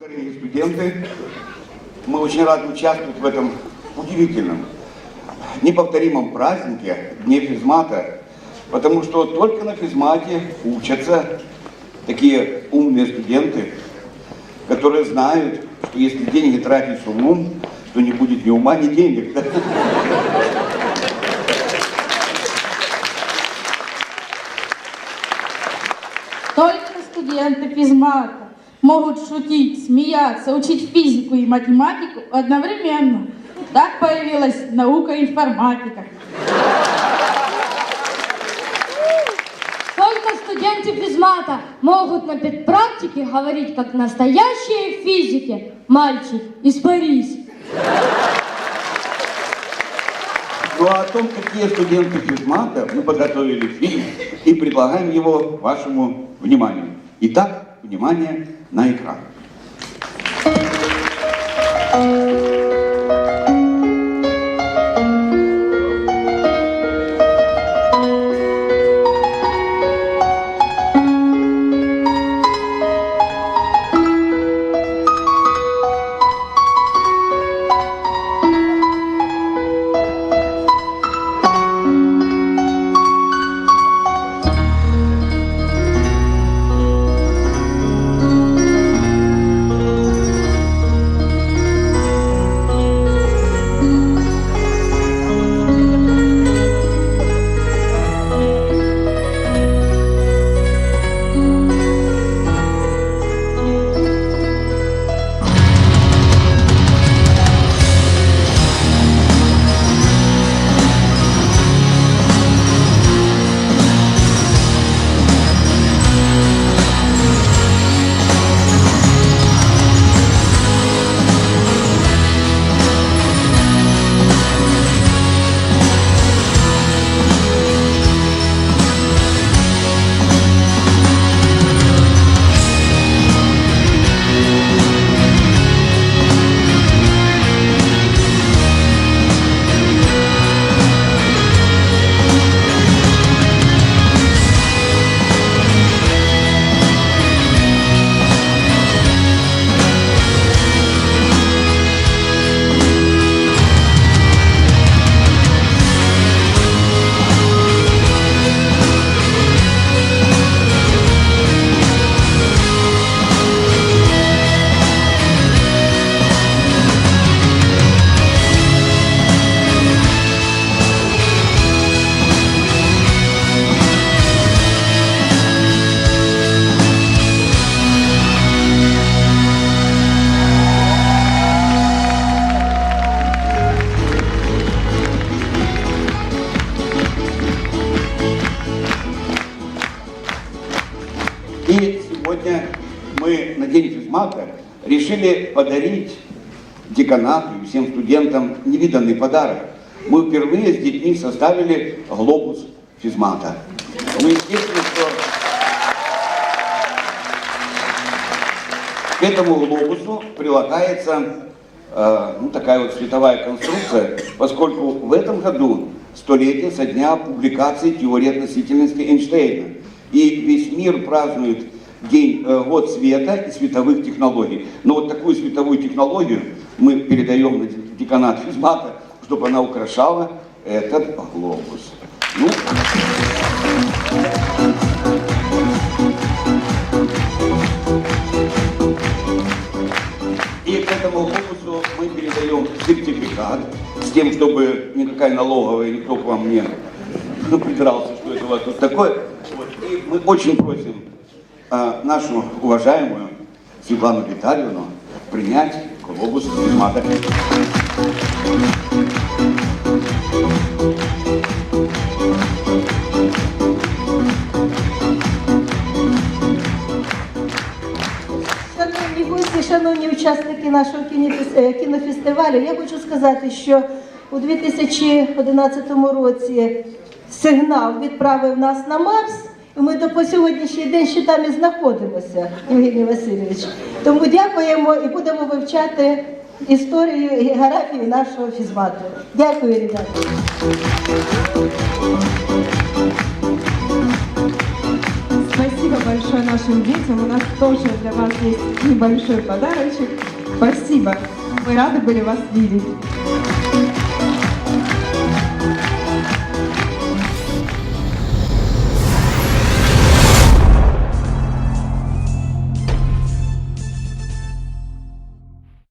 Дорогие студенты, мы очень рады участвовать в этом удивительном, неповторимом празднике Дне физмата, потому что только на физмате учатся такие умные студенты, которые знают, что если деньги тратить с умом, то не будет ни ума, ни денег. Студенты физмата могут шутить, смеяться, учить физику и математику одновременно. Так появилась наука информатика. Только студенты физмата могут на педпрактике говорить, как настоящие физики. Мальчик, испарись. Ну а о том, какие студенты физмата, мы подготовили фильм и предлагаем его вашему вниманию. Итак, внимание на экран. Физмата решили подарить деканату и всем студентам невиданный подарок. Мы впервые с детьми составили глобус физмата. Ну, естественно, что к этому глобусу прилагается э, ну, такая вот световая конструкция, поскольку в этом году столетие со дня публикации теории относительности Эйнштейна. И весь мир празднует день, э, год света и световых технологий. Но вот такую световую технологию мы передаем на деканат физмата, чтобы она украшала этот глобус. Ну, И к этому глобусу мы передаем сертификат с тем, чтобы никакая налоговая никто к вам не придрался, что это у вас тут такое. Вот. И мы очень просим нашу уважаемую Светлану Витальевну принять глобус физмата. Шановні гості, шановні учасники нашого е, кінофестивалю, я хочу сказати, що у 2011 році сигнал відправив нас на Марс. і Ми до по сьогоднішній день ще там і знаходимося, Євгеній Васильович. Тому дякуємо і будемо вивчати історію і географію нашого фізмату. Дякую, ребята. Спасибо. Спасибо большое нашим детям. У нас тоже для вас есть небольшой подарочек. Спасибо. Мы рады были вас видеть.